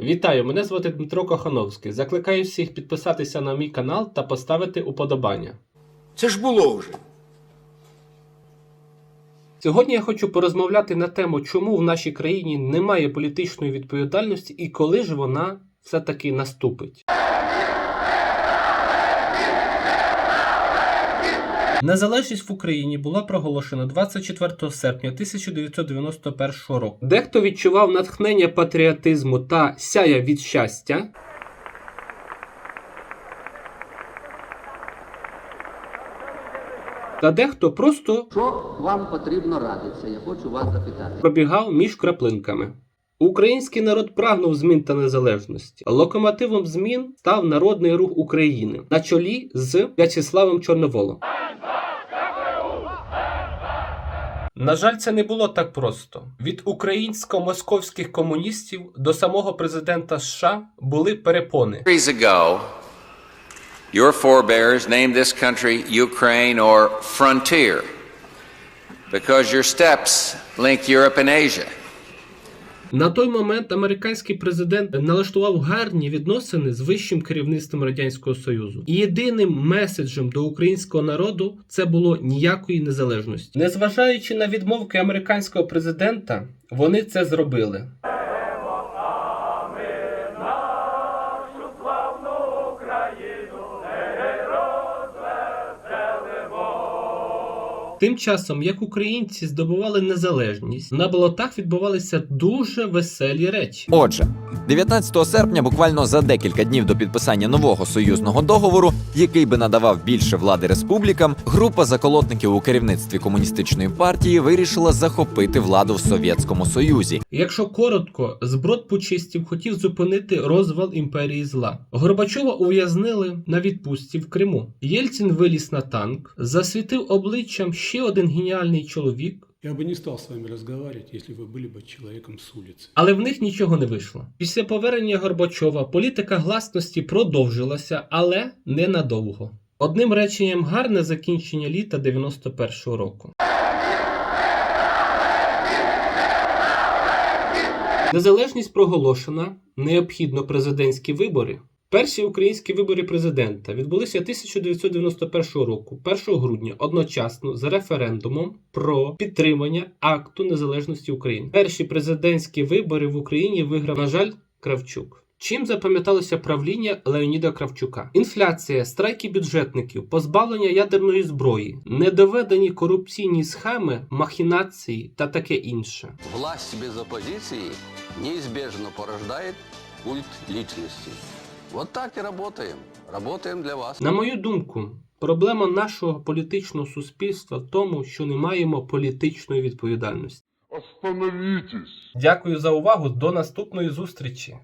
Вітаю, мене звати Дмитро Кохановський. Закликаю всіх підписатися на мій канал та поставити уподобання. Це ж було вже. Сьогодні я хочу порозмовляти на тему, чому в нашій країні немає політичної відповідальності і коли ж вона все-таки наступить. Незалежність в Україні була проголошена 24 серпня 1991 року. Дехто відчував натхнення патріотизму та сяя від щастя. Та дехто просто Що вам потрібно радитися? Я хочу вас запитати. пробігав між краплинками. Український народ прагнув змін та незалежності. Локомотивом змін став Народний рух України на чолі з В'ячеславом Чорноволом. На жаль, це не було так просто. Від українсько-московських комуністів до самого президента США були перепони. Your forebears named this country Ukraine or Frontier because your steps link Europe and Asia. На той момент американський президент налаштував гарні відносини з вищим керівництвом радянського союзу. І єдиним меседжем до українського народу це було ніякої незалежності. Незважаючи на відмовки американського президента, вони це зробили. Тим часом, як українці здобували незалежність, на болотах відбувалися дуже веселі речі. Отже, 19 серпня, буквально за декілька днів до підписання нового союзного договору, який би надавав більше влади республікам, група заколотників у керівництві комуністичної партії вирішила захопити владу в Совєтському Союзі. Якщо коротко, зброд пучистів хотів зупинити розвал імперії зла. Горбачова ув'язнили на відпустці в Криму. Єльцин виліз на танк, засвітив обличчям ще один геніальний чоловік. Я бы не стал с вами разговаривать, если вы были бы человеком с улицы. Але в них нічого не вийшло. Після повернення Горбачова політика гласності продовжилася, але ненадовго. Одним реченням, гарне закінчення літа 91-го року. Незалежність проголошена, необхідно президентські вибори. Перші українські вибори президента відбулися 1991 року, 1 грудня, одночасно з референдумом про підтримання акту незалежності України. Перші президентські вибори в Україні виграв, на жаль, Кравчук. Чим запам'яталося правління Леоніда Кравчука? Інфляція, страйки бюджетників, позбавлення ядерної зброї, недоведені корупційні схеми, махінації та таке інше. Власть без оппозиции неизбежно порождает культ личности. Вот так і работаем. Работаем для вас. На мою думку, проблема нашого політичного суспільства в тому, що не маємо політичної відповідальності. Остановітесь! Дякую за увагу. До наступної зустрічі.